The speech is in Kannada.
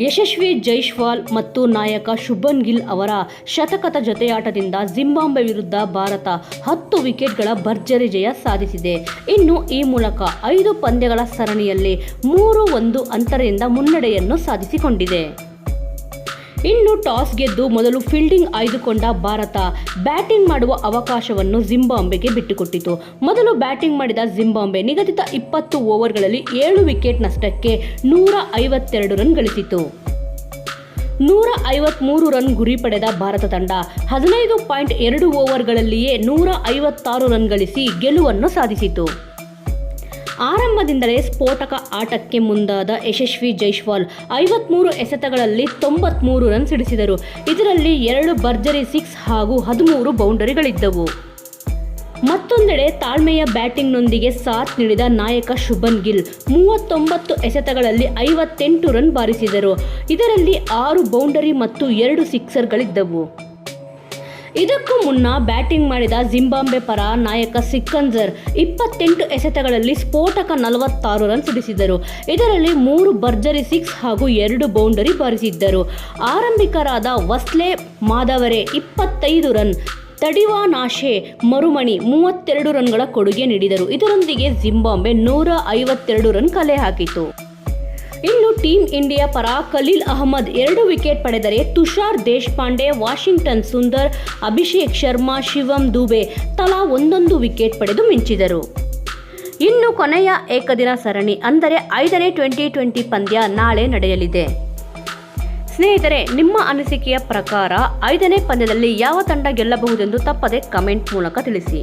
ಯಶಸ್ವಿ ಜೈಶ್ವಾಲ್ ಮತ್ತು ನಾಯಕ ಶುಭನ್ ಗಿಲ್ ಅವರ ಶತಕದ ಜೊತೆಯಾಟದಿಂದ ಜಿಂಬಾಬ್ವೆ ವಿರುದ್ಧ ಭಾರತ ಹತ್ತು ವಿಕೆಟ್ಗಳ ಭರ್ಜರಿ ಜಯ ಸಾಧಿಸಿದೆ. ಇನ್ನು ಈ ಮೂಲಕ ಐದು ಪಂದ್ಯಗಳ ಸರಣಿಯಲ್ಲಿ ಮೂರು ಒಂದು ಅಂತರದಿಂದ ಮುನ್ನಡೆಯನ್ನು ಸಾಧಿಸಿಕೊಂಡಿದೆ. ಇನ್ನು ಟಾಸ್ ಗೆದ್ದು ಮೊದಲು ಫೀಲ್ಡಿಂಗ್ ಆಯ್ದುಕೊಂಡ ಭಾರತ ಬ್ಯಾಟಿಂಗ್ ಮಾಡುವ ಅವಕಾಶವನ್ನು ಜಿಂಬಾಂಬೆಗೆ ಬಿಟ್ಟುಕೊಟ್ಟಿತು. ಮೊದಲು ಬ್ಯಾಟಿಂಗ್ ಮಾಡಿದ ಜಿಂಬಾಂಬೆ ನಿಗದಿತ ಇಪ್ಪತ್ತು ಓವರ್ಗಳಲ್ಲಿ ಏಳು ವಿಕೆಟ್ ನಷ್ಟಕ್ಕೆ ನೂರ ಐವತ್ತೆರಡು ರನ್ ಗಳಿಸಿತು ನೂರ ಐವತ್ಮೂರು ರನ್ ಗುರಿ ಪಡೆದ ಭಾರತ ತಂಡ ಹದಿನೈದು ಪಾಯಿಂಟ್ ಎರಡು ಓವರ್ಗಳಲ್ಲಿಯೇ ನೂರ ಐವತ್ತಾರು ರನ್ ಗಳಿಸಿ ಗೆಲುವನ್ನು ಸಾಧಿಸಿತು ಆರಂಭದಿಂದಲೇ ಸ್ಫೋಟಕ ಆಟಕ್ಕೆ ಮುಂದಾದ ಯಶಸ್ವಿ ಜೈಶ್ವಾಲ್ ಐವತ್ಮೂರು ಎಸೆತಗಳಲ್ಲಿ ತೊಂಬತ್ಮೂರು ರನ್ ಸಿಡಿಸಿದರು ಇದರಲ್ಲಿ ಎರಡು ಭರ್ಜರಿ ಸಿಕ್ಸ್ ಹಾಗೂ ಹದಿಮೂರು ಬೌಂಡರಿಗಳಿದ್ದವು. ಮತ್ತೊಂದೆಡೆ ತಾಳ್ಮೆಯ ಬ್ಯಾಟಿಂಗ್ನೊಂದಿಗೆ ಸಾಥ್ ನೀಡಿದ ನಾಯಕ ಶುಭನ್ ಗಿಲ್ ಮೂವತ್ತೊಂಬತ್ತು ಎಸೆತಗಳಲ್ಲಿ ಐವತ್ತೆಂಟು ರನ್ ಬಾರಿಸಿದರು. ಇದರಲ್ಲಿ ಆರು ಬೌಂಡರಿ ಮತ್ತು ಎರಡು ಸಿಕ್ಸರ್ಗಳಿದ್ದವು. ಇದಕ್ಕೂ ಮುನ್ನ ಬ್ಯಾಟಿಂಗ್ ಮಾಡಿದ ಜಿಂಬಾಬ್ವೆ ಪರ ನಾಯಕ ಸಿಕ್ಕಂಜರ್ ಇಪ್ಪತ್ತೆಂಟು ಎಸೆತಗಳಲ್ಲಿ ಸ್ಫೋಟಕ ನಲವತ್ತಾರು ರನ್ ಸಿಡಿಸಿದರು ಇದರಲ್ಲಿ ಮೂರು ಭರ್ಜರಿ ಸಿಕ್ಸ್ ಹಾಗೂ ಎರಡು ಬೌಂಡರಿ ಬಾರಿಸಿದ್ದರು. ಆರಂಭಿಕರಾದ ವಸ್ಲೆ ಮಾದವರೆ ಇಪ್ಪತ್ತೈದು ರನ್, ತಡಿವಾನಾಶೆ ಮರುಮಣಿ ಮೂವತ್ತೆರಡು ರನ್ಗಳ ಕೊಡುಗೆ ನೀಡಿದರು. ಇದರೊಂದಿಗೆ ಜಿಂಬಾಬ್ವೆ ನೂರ ಐವತ್ತೆರಡು ರನ್ ಕಲೆ ಹಾಕಿತು ಇನ್ನು ಟೀಂ ಇಂಡಿಯಾ ಪರ ಖಲೀಲ್ ಅಹಮದ್ ಎರಡು ವಿಕೆಟ್ ಪಡೆದರೆ ತುಷಾರ್ ದೇಶಪಾಂಡೆ, ವಾಷಿಂಗ್ಟನ್ ಸುಂದರ್, ಅಭಿಷೇಕ್ ಶರ್ಮಾ, ಶಿವಂ ದುಬೆ ತಲಾ ಒಂದೊಂದು ವಿಕೆಟ್ ಪಡೆದು ಮಿಂಚಿದರು. ಇನ್ನು ಕೊನೆಯ ಏಕದಿನ ಸರಣಿ ಅಂದರೆ ಐದನೇ ಟ್ವೆಂಟಿ ಟ್ವೆಂಟಿ ಪಂದ್ಯ ನಾಳೆ ನಡೆಯಲಿದೆ. ಸ್ನೇಹಿತರೆ, ನಿಮ್ಮ ಅನಿಸಿಕೆಯ ಪ್ರಕಾರ ಐದನೇ ಪಂದ್ಯದಲ್ಲಿ ಯಾವ ತಂಡ ಗೆಲ್ಲಬಹುದೆಂದು ತಪ್ಪದೆ ಕಮೆಂಟ್ ಮೂಲಕ ತಿಳಿಸಿ.